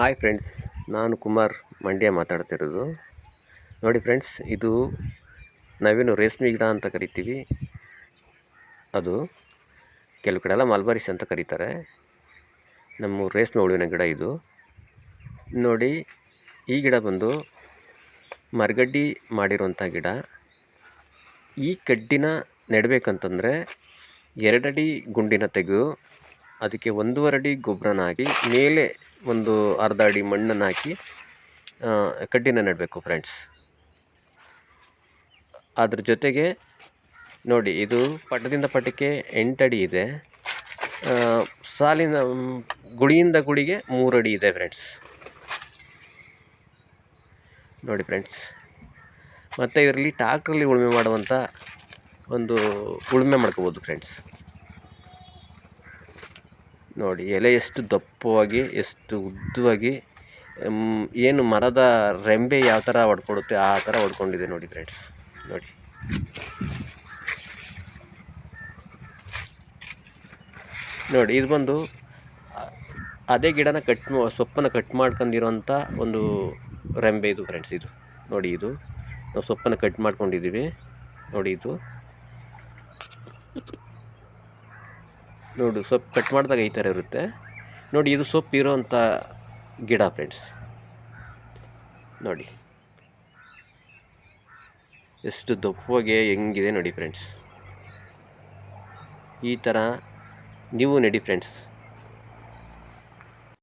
Hi friends, ನಾನು ಕುಮಾರ್ ಮಂಡ್ಯ ಮಾತಾಡ್ತಿರೋದು. ನೋಡಿ ಫ್ರೆಂಡ್ಸ್, ಇದು ನಾವೇನು ರೇಷ್ಮೆ ಗಿಡ ಅಂತ ಕರಿತೀವಿ. ಅದು ಕೆಲವು ಕಡೆ ಎಲ್ಲ ಮಲ್ಬಾರಿಸ್ ಅಂತ ಕರೀತಾರೆ. ನಮ್ಮ ರೇಷ್ಮೆ ಹುಳುವಿನ ಗಿಡ ಇದು. ನೋಡಿ, ಈ ಗಿಡ ಬಂದು ಮರಗಡ್ಡಿ ಮಾಡಿರುವಂಥ ಗಿಡ. ಈ ಕಡ್ಡಿನ ನೆಡಬೇಕಂತಂದರೆ ಎರಡಡಿ ಗುಂಡಿನ ತೆಗೆದು ಅದಕ್ಕೆ ಒಂದೂವರೆ ಅಡಿ ಗೊಬ್ಬರನ ಹಾಕಿ ಮೇಲೆ ಒಂದು ಅರ್ಧ ಅಡಿ ಮಣ್ಣನ್ನು ಹಾಕಿ ಕಡ್ಡಿನ ನೆಡಬೇಕು ಫ್ರೆಂಡ್ಸ್ ಅದ್ರ ಜೊತೆಗೆ ನೋಡಿ, ಇದು ಪಟ್ಟದಿಂದ ಪಟ್ಟಕ್ಕೆ ಎಂಟಡಿ ಇದೆ. ಸಾಲಿನ ಗುಳಿಯಿಂದ ಗುಳಿಗೆ ಮೂರು ಅಡಿ ಇದೆ ಫ್ರೆಂಡ್ಸ್ ನೋಡಿ ಫ್ರೆಂಡ್ಸ್ ಮತ್ತು ಇದರಲ್ಲಿ ಟ್ಯಾಕ್ಟ್ರಲ್ಲಿ ಉಳುಮೆ ಮಾಡುವಂಥ ಒಂದು ಉಳುಮೆ ಮಾಡ್ಕೋಬೋದು ಫ್ರೆಂಡ್ಸ್ ನೋಡಿ, ಎಲೆ ಎಷ್ಟು ದಪ್ಪವಾಗಿ, ಎಷ್ಟು ಉದ್ದವಾಗಿ ಏನು ಮರದ ರೆಂಬೆ ಯಾವ ಥರ ಹೊಡ್ಕೊಡುತ್ತೆ ಆ ಥರ ಹೊಡ್ಕೊಂಡಿದೆ ನೋಡಿ ಫ್ರೆಂಡ್ಸ್ ನೋಡಿ. ನೋಡಿ, ಇದು ಬಂದು, ಅದೇ ಗಿಡನ ಕಟ್ ಸೊಪ್ಪನ್ನು ಕಟ್ ಮಾಡ್ಕೊಂಡಿರೋಂಥ ಒಂದು ರೆಂಬೆ ಇದು ಫ್ರೆಂಡ್ಸ್ ಇದು. ನೋಡಿ ಇದು. ನಾವು ಸೊಪ್ಪನ್ನು ಕಟ್ ಮಾಡ್ಕೊಂಡಿದ್ದೀವಿ. ನೋಡಿ ಇದು. ನೋಡು, ಸೊಪ್ಪು ಕಟ್ ಮಾಡಿದಾಗ ಈ ಥರ ಇರುತ್ತೆ. ನೋಡಿ, ಇದು ಸೊಪ್ಪು ಇರೋವಂಥ ಗಿಡ ಫ್ರೆಂಡ್ಸ್ ನೋಡಿ. ಎಷ್ಟು ದಪ್ಪವಾಗಿ ಹೆಂಗಿದೆ ನೋಡಿ ಫ್ರೆಂಡ್ಸ್ ಈ ಥರ ನೀವು ನಡಿ ಫ್ರೆಂಡ್ಸ್